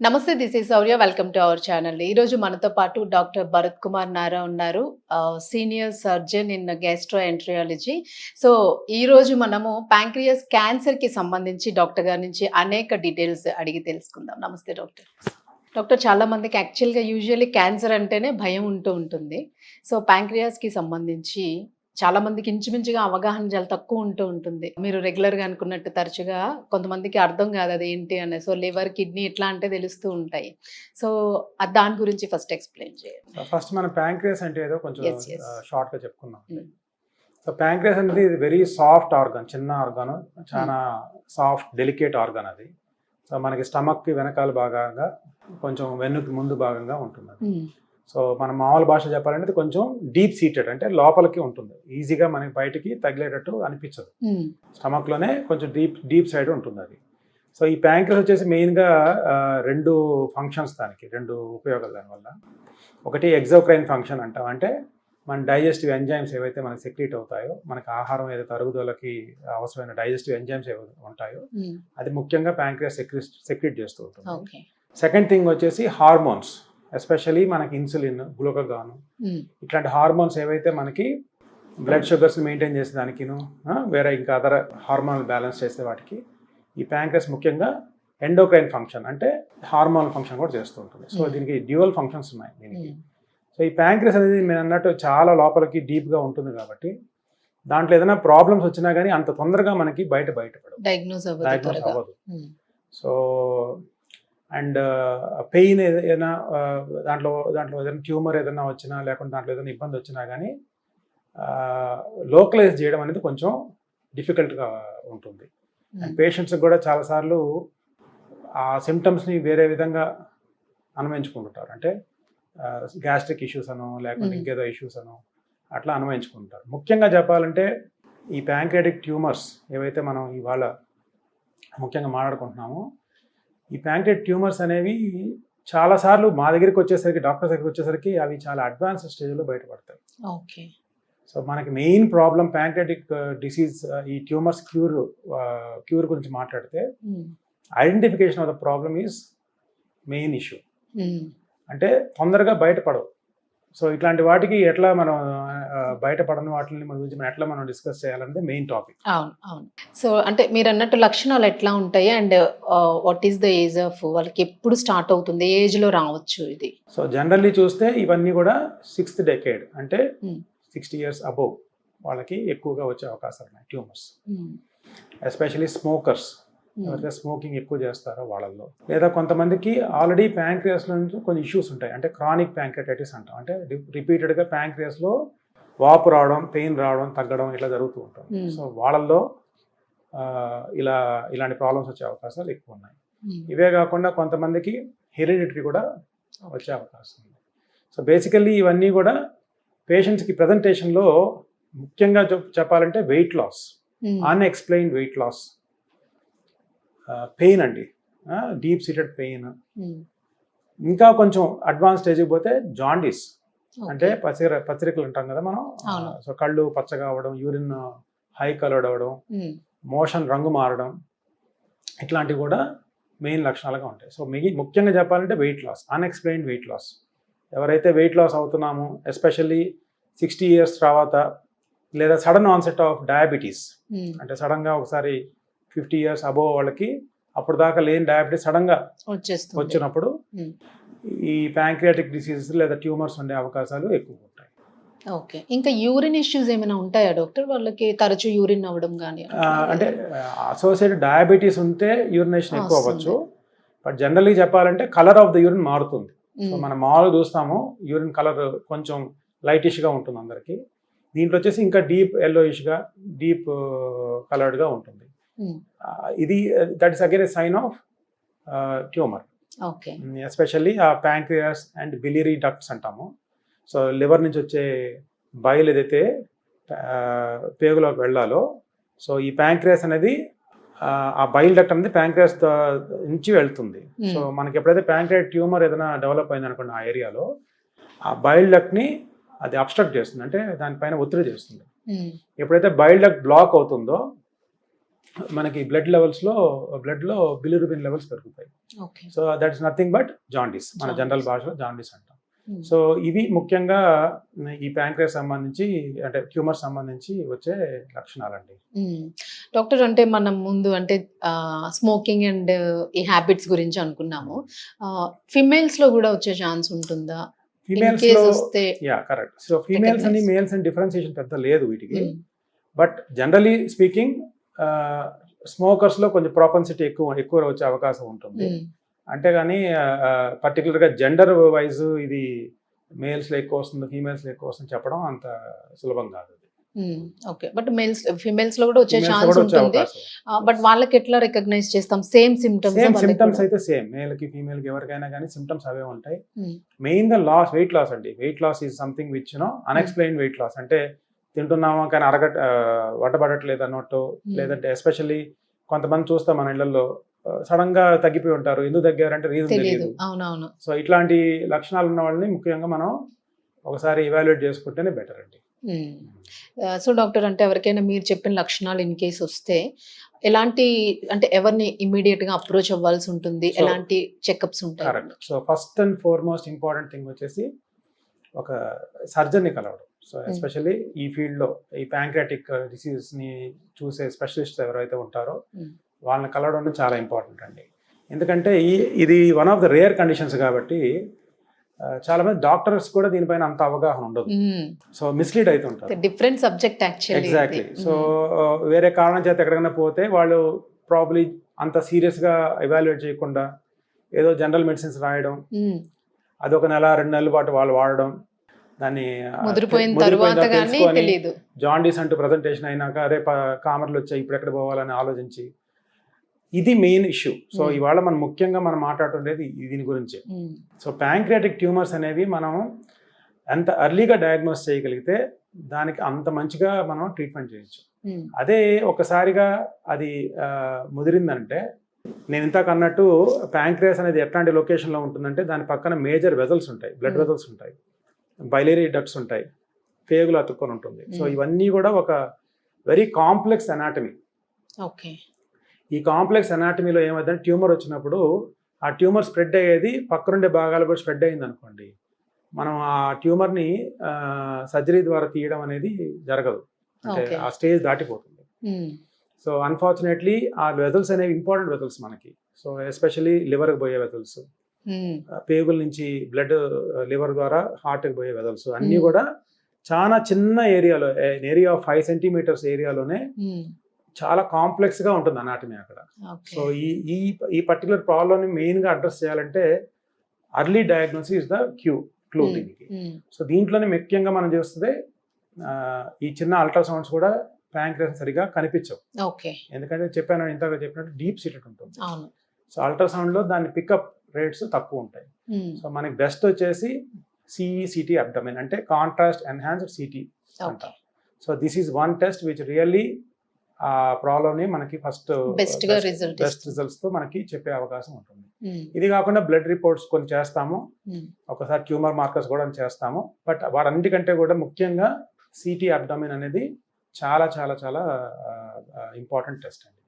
నమస్తే this is Sourya welcome to our channel ఈ రోజు మనతో పాటు డాక్టర్ భరత్ కుమార్ నారా ఉన్నారు senior surgeon in gastroenterology so ఈరోజు మనము ప్యాంక్రియస్ క్యాన్సర్కి సంబంధించి డాక్టర్ గారి నుంచి అనేక డీటెయిల్స్ అడిగి తెలుసుకుందాం. నమస్తే డాక్టర్. డాక్టర్ చాలా మందికి యాక్చువల్గా యూజువల్లీ క్యాన్సర్ అంటేనే భయం ఉంటూ ఉంటుంది. సో ప్యాంక్రియాస్కి సంబంధించి చాలా మందికి ఇంచుమించుగా అవగాహన చాలా తక్కువ ఉంటూ ఉంటుంది. మీరు రెగ్యులర్గా అనుకున్నట్టు తరచుగా కొంతమందికి అర్థం కాదు అది ఏంటి అని. సో లివర్ కిడ్నీ ఇట్లా అంటే తెలుస్తూ ఉంటాయి. సో దాని గురించి ఫస్ట్ ఎక్స్ప్లెయిన్ చేయండి. ఫస్ట్ మనం ప్యాంక్రియస్ అంటే ఏదో కొంచెం Yes, yes. షార్ట్గా చెప్పుకుందాం. Mm. సో ప్యాంక్రియస్ అనేది వెరీ సాఫ్ట్ ఆర్గన్ చిన్న ఆర్గాన్ చాలా సాఫ్ట్ డెలికేట్ ఆర్గాన్ అది. సో మనకి స్టమక్కి వెనకాల భాగంగా కొంచెం వెన్నుకి ముందు భాగంగా ఉంటుంది అది. సో మన మామూలు భాష చెప్పాలంటే కొంచెం డీప్ సీటెడ్ అంటే లోపలికి ఉంటుంది. ఈజీగా మనకి బయటికి తగిలేటట్టు అనిపించదు. స్టమక్లోనే కొంచెం డీప్ డీప్ సైడ్ ఉంటుంది అది. సో ఈ ప్యాంక్రస్ వచ్చేసి మెయిన్గా రెండు ఫంక్షన్స్ దానికి రెండు ఉపయోగాలు దానివల్ల ఒకటి ఎగ్జోక్రైన్ ఫంక్షన్ అంటాం. అంటే మన డైజెస్టివ్ ఎంజైమ్స్ ఏవైతే మనకి సెక్రీట్ అవుతాయో మనకి ఆహారం ఏదైతే అరుగుదలకి అవసరమైన డైజెస్టివ్ ఎంజైమ్స్ ఏవైతే ఉంటాయో అది ముఖ్యంగా ప్యాంక్రియస్ సెక్రీట్ సెక్రీట్ చేస్తూ ఉంటుంది. సెకండ్ థింగ్ వచ్చేసి హార్మోన్స్ ఎస్పెషలీ మనకి ఇన్సులిన్ గ్లూకగాను. ఇట్లాంటి హార్మోన్స్ ఏవైతే మనకి బ్లడ్ షుగర్స్ మెయింటైన్ చేసే దానికిను వేరే ఇంకా అదర్ హార్మోనల్ బ్యాలెన్స్ చేసే వాటికి ఈ ప్యాంక్రస్ ముఖ్యంగా ఎండోక్రైన్ ఫంక్షన్ అంటే హార్మోనల్ ఫంక్షన్ కూడా చేస్తూ ఉంటుంది. సో. దీనికి డ్యూయల్ ఫంక్షన్స్ ఉన్నాయి దీనికి. సో ఈ ప్యాంక్రస్ అనేది నేను అన్నట్టు చాలా లోపలికి డీప్గా ఉంటుంది కాబట్టి దాంట్లో ఏదైనా ప్రాబ్లమ్స్ వచ్చినా కానీ అంత తొందరగా మనకి బయట బయటపడదు డయాగ్నోస్ అవ్వదు. సో అండ్ పెయిన్ ఏదైనా దాంట్లో దాంట్లో ఏదైనా ట్యూమర్ ఏదైనా వచ్చినా లేకుంటే దాంట్లో ఏదైనా ఇబ్బంది వచ్చినా కానీ లోకలైజ్ చేయడం అనేది కొంచెం డిఫికల్ట్గా ఉంటుంది అండ్. పేషెంట్స్కి కూడా చాలాసార్లు ఆ సిమ్టమ్స్ని వేరే విధంగా అనుభవించుకుంటుంటారు అంటే గ్యాస్ట్రిక్ ఇష్యూస్ అనో లేకుంటే. ఇంకేదో ఇష్యూస్ అనో అట్లా అనుభవించుకుంటారు ముఖ్యంగా చెప్పాలంటే ఈ ప్యాంక్రియాటిక్ ట్యూమర్స్ ఏవైతే మనం ఇవాళ ముఖ్యంగా మాట్లాడుకుంటున్నామో ఈ ప్యాంక్రియాటిక్ ట్యూమర్స్ అనేవి చాలాసార్లు మా దగ్గరికి వచ్చేసరికి డాక్టర్ దగ్గరికి వచ్చేసరికి అవి చాలా అడ్వాన్స్ స్టేజ్లో బయటపడతాయి ఓకే సో మనకి మెయిన్ ప్రాబ్లం ప్యాంక్రియాటిక్ డిసీజ్ ఈ ట్యూమర్స్ క్యూర్ క్యూర్ గురించి మాట్లాడితే. Identification of the problem is main issue. అంటే తొందరగా బయటపడవు సో ఇట్లాంటి వాటికి ఎట్లా మనం బయటపడని వాటిని మన గురించి మనం ఎట్లా మనం డిస్కస్ చేయాలనేది మెయిన్ టాపిక్. అవును అవును. సో అంటే మీరు అన్నట్టు లక్షణాలు ఎట్లా ఉంటాయి and what is the age of వాళ్ళకి ఎప్పుడు స్టార్ట్ అవుతుంది ఏజ్లో రావచ్చు ఇది? సో జనరల్లీ చూస్తే ఇవన్నీ కూడా సిక్స్త్ డెకేడ్ అంటే. సిక్స్టీ ఇయర్స్ అబోవ్ వాళ్ళకి ఎక్కువగా వచ్చే అవకాశాలు ఉన్నాయి ట్యూమర్స్. Especially smokers. ఎవరైతే స్మోకింగ్ ఎక్కువ చేస్తారో వాళ్ళల్లో. లేదా కొంతమందికి ఆల్రెడీ ప్యాంక్రియాస్ నుంచి కొన్ని ఇష్యూస్ ఉంటాయి అంటే క్రానిక్ ప్యాంక్రియాటైటిస్ అంటాం. అంటే రిపీటెడ్గా ప్యాంక్రియాస్లో వాపు రావడం పెయిన్ రావడం తగ్గడం ఇట్లా జరుగుతూ ఉంటుంది Hmm. సో వాళ్ళల్లో ఇలా ఇలాంటి ప్రాబ్లమ్స్ వచ్చే అవకాశాలు ఎక్కువ ఉన్నాయి ఉమ్. ఇవే కాకుండా కొంతమందికి హెరిడిటరీ కూడా వచ్చే అవకాశం ఉంది సో బేసికల్లీ ఇవన్నీ కూడా పేషెంట్స్కి ప్రజెంటేషన్లో ముఖ్యంగా చెప్- చెప్పాలంటే weight loss um. Unexplained weight loss pain అండి డీప్ సీటెడ్ పెయిన్. ఇంకా కొంచెం అడ్వాన్స్ స్టేజ్కి పోతే జాండీస్. అంటే పచ్చిర పచ్చరికలు అంటాం కదా మనం. సో కళ్ళు పచ్చగా అవ్వడం యూరిన్ హై కలర్డ్ అవ్వడం. మోషన్ రంగు మారడం ఇట్లాంటివి కూడా మెయిన్ లక్షణాలుగా ఉంటాయి సో మిగి ముఖ్యంగా చెప్పాలంటే weight loss unexplained weight loss ఎవరైతే వెయిట్ లాస్ అవుతున్నామో ఎస్పెషల్లీ సిక్స్టీ ఇయర్స్ తర్వాత లేదా సడన్ ఆన్సెట్ ఆఫ్ డయాబెటీస్. అంటే సడన్గా ఒకసారి ఫిఫ్టీ ఇయర్స్ అబోవ్ వాళ్ళకి అప్పుడు దాకా లేని డయాబెటీస్ సడన్గా వచ్చేస్తుంది వచ్చినప్పుడు. ఈ ప్యాంక్రియాటిక్ డిసీజెస్ లేదా ట్యూమర్స్ ఉండే అవకాశాలు ఎక్కువ ఉంటాయి. ఓకే. ఇంకా యూరిన్ ఇష్యూస్ ఏమైనా ఉంటాయా డాక్టర్? వాళ్ళకి తరచూ యూరిన్ అవ్వడం కానీ అంటే అసోసియేటెడ్ డయాబెటీస్ ఉంటే యూరినేషన్ ఎక్కువ. అవ్వచ్చు. బట్ జనరల్లీ చెప్పాలంటే కలర్ ఆఫ్ ద యూరిన్ మారుతుంది. సో మనం మామూలుగా చూస్తాము యూరిన్ కలర్ కొంచెం లైటిష్గా ఉంటుంది అందరికి. దీంట్లో వచ్చేసి ఇంకా డీప్ ఎల్లోయిష్గా డీప్ కలర్డ్గా ఉంటుంది. ఇది that is again sign of tumour especially ఆ ప్యాంక్రియాస్ అండ్ బిలిరీ డక్ట్స్ అంటాము. సో లివర్ నుంచి వచ్చే బయలు ఏదైతే పేగులోకి వెళ్ళాలో సో ఈ ప్యాంక్రియాస్ అనేది ఆ, బైల్ డక్ట్ అనేది ప్యాంక్రియాస్ నుంచి వెళ్తుంది. సో మనకి ఎప్పుడైతే ప్యాంక్రియాట్ ట్యూమర్ ఏదైనా డెవలప్ అయింది అనుకోండి ఆ ఏరియాలో ఆ బైల్ డక్ట్ని అది అబ్స్ట్రక్ట్ చేస్తుంది. అంటే దానిపైన ఒత్తిడి చేస్తుంది. ఎప్పుడైతే బైల్ డక్ట్ బ్లాక్ అవుతుందో మనకి బ్లడ్ లెవెల్స్లో బ్లడ్లో బిలిరుబిన్ లెవెల్స్ పెరుగుతాయి so that is nothing but jaundice మన. జనరల్ భాషలో జాండీస్ అంటాం Hmm. సో ఇవి ముఖ్యంగా ఈ ప్యాంక్రియస్ సంబంధించి అంటే ట్యూమర్ సంబంధించి వచ్చే లక్షణాలండి మ్మ్. డాక్టర్ అంటే మనం ముందు అంటే స్మోకింగ్ అండ్ ఈ హ్యాబిట్స్ గురించి అనుకున్నాము ఫిమేల్స్లో కూడా వచ్చే ఛాన్స్ ఉంటుందా ఫీమేల్స్లో యా కరెక్ట్ సో ఫీమేల్స్ అని. మేల్స్ అని డిఫరెన్సియేషన్ పెద్ద లేదు వీటికి. బట్ జనరలీ స్పీకింగ్ స్మోకర్స్లో కొంచెం ప్రాపన్సిటీ ఎక్కువ ఎక్కువ వచ్చే అవకాశం ఉంటుంది. మ్మ్. అంతేగాని పర్టికులర్గా జెండర్ వైజ్ ఇది మేల్స్లో ఎక్కువ వస్తుంది ఫీమేల్స్లో ఎక్కువ వస్తుంది చెప్పడం అంత సులభం కాదు. ఓకే. బట్ మేల్స్ ఫిమేల్స్లో కూడా వచ్చే ఛాన్స్ ఉంటుంది. బట్ వాళ్ళకి ఎట్లా రికగ్నైజ్ చేస్తాం? సేమ్ సిమ్టమ్స్ సేమ్ సిమ్టమ్స్ అయితే సేమ్ మేల్కి ఫీమేల్కి ఎవరికైనా కానీ సిమ్టమ్స్ అవే ఉంటాయి. మెయిన్గా లాస్ వెయిట్ లాస్ అండి. Weight loss is something which no unexplain weight loss అంటే తింటున్నామా కానీ అరగ వంటపడట్లేదు అన్నట్టు. లేదంటే ఎస్పెషల్లీ కొంతమంది చూస్తాం మన ఇళ్ళలో సడన్గా తగ్గిపోయి ఉంటారు. ఎందుకు తగ్గారంటే రీజన్ తెలియదు సో ఇట్లాంటి లక్షణాలు ఉన్న వాళ్ళని ముఖ్యంగా మనం ఒకసారి ఇవాల్యుయేట్ చేసుకుంటేనే బెటర్ అండి. సో డాక్టర్ అంటే ఎవరికైనా మీరు చెప్పిన లక్షణాలు ఇన్ కేస్ వస్తే ఎలాంటి అంటే ఎవరిని ఇమీడియట్గా అప్రోచ్ అవ్వాల్సి ఉంటుంది? ఎలాంటి చెకప్స్ ఉంటాయి? So first and foremost important thing వచ్చేసి ఒక సర్జన్ని కలవడం. సో ఎస్పెషల్లీ ఈ ఫీల్డ్లో ఈ ప్యాంక్రియాటిక్ డిసీజ్ని చూసే స్పెషలిస్ట్ ఎవరైతే ఉంటారో Hmm. వాళ్ళని కలవడం చాలా ఇంపార్టెంట్ అండి. ఎందుకంటే ఈ ఇది one of the rare conditions కాబట్టి చాలా మంది డాక్టర్స్ కూడా దీనిపైన అంత అవగాహన ఉండదు. సో మిస్లీడ్ అవుతుంటారు different subject actually exactly so వేరే కారణం చేత ఎక్కడికైనా పోతే వాళ్ళు ప్రాబ్లీ అంత serious గా ఎవాల్యుయేట్ చేయకుండా ఏదో జనరల్ మెడిసిన్స్ రాయడం అది ఒక నెల రెండు నెలల పాటు వాళ్ళు వాడడం దాన్ని తెలియదు జాండీస్ అంటూ ప్రజెంటేషన్ అయినాక ప- కామర్లు వచ్చాయి ఇప్పుడు ఎక్కడ పోవాలని ఆలోచించి. ఇది మెయిన్ ఇష్యూ సో Hmm. ఇవాళ మనం ముఖ్యంగా మనం మాట్లాడుతుండేది దీని గురించి. సో ప్యాంక్రియాటిక్ ట్యూమర్స్ అనేవి మనం ఎంత ఎర్లీగా డయాగ్నోస్ చేయగలిగితే దానికి అంత మంచిగా మనం ట్రీట్మెంట్ చేయొచ్చు. అదే ఒకసారిగా అది ముదిరిందంటే నేను ఇంతకు అన్నట్టు ప్యాంక్రియాస్ అనేది ఎట్లాంటి లొకేషన్లో ఉంటుందంటే దాని పక్కన మేజర్ వెజల్స్ ఉంటాయి బ్లడ్ Hmm. వెజల్స్ ఉంటాయి. బైలేరీ డక్ట్స్ ఉంటాయి పేగులు అతుక్కొని ఉంటుంది. సో. ఇవన్నీ కూడా ఒక వెరీ కాంప్లెక్స్ అనాటమీ ఓకే. ఈ కాంప్లెక్స్ అనాటమీలో ఏమైందంటే ట్యూమర్ వచ్చినప్పుడు ఆ ట్యూమర్ స్ప్రెడ్ అయ్యేది పక్కనుండే భాగాలు కూడా స్ప్రెడ్ అయింది అనుకోండి. మనం ఆ ట్యూమర్ని సర్జరీ ద్వారా తీయడం అనేది జరగదు. అంటే. ఆ స్టేజ్ దాటిపోతుంది. సో అన్ఫార్చునేట్లీ ఆ వెజల్స్ అనేవి ఇంపార్టెంట్ వెజల్స్ మనకి. సో ఎస్పెషలీ లివర్కి పోయే వెజల్స్ పేగుల నుంచి బ్లడ్ లివర్ ద్వారా హార్ట్కి పోయే వెజల్స్ అన్నీ. కూడా చాలా చిన్న ఏరియాలో ఏరియా ఫైవ్ సెంటీమీటర్స్ ఏరియాలోనే చాలా కాంప్లెక్స్గా ఉంటుంది అనాటమీ అక్కడ. సో ఈ ఈ ఈ పర్టికులర్ ప్రాబ్లమ్ని మెయిన్గా అడ్రస్ చేయాలంటే early diagnosis is the cue clue. దీనికి. సో దీంట్లోనే ముఖ్యంగా మనం చేస్తుంది ఈ చిన్న అల్ట్రాసౌండ్స్ కూడా ప్యాంక్రియస్ సరిగా కనిపించవు. ఓకే. ఎందుకంటే చెప్పాను ఇంతగా చెప్పినట్టు డీప్ సీటెడ్ ఉంటుంది. సో అల్ట్రాసౌండ్లో దాని పికప్ రేట్స్ తక్కువ ఉంటాయి. సో మనకి బెస్ట్ వచ్చేసి సిఈసిటీ అబ్డమిన్ అంటే contrast enhanced CT okay so this is one test which really ఆ ప్రాబ్లమ్ని మనకి ఫస్ట్ బెస్ట్. రిజల్ట్స్తో మనకి చెప్పే అవకాశం ఉంటుంది Mm. ఇది కాకుండా బ్లడ్ రిపోర్ట్స్ కొన్ని చేస్తాము Mm. ఒకసారి ట్యూమర్ మార్కర్స్ కూడా చేస్తాము బట్ వాటన్నిటికంటే కూడా ముఖ్యంగా సిటీ అబ్డమిన్ అనేది చాలా చాలా చాలా ఇంపార్టెంట్ టెస్ట్ అండి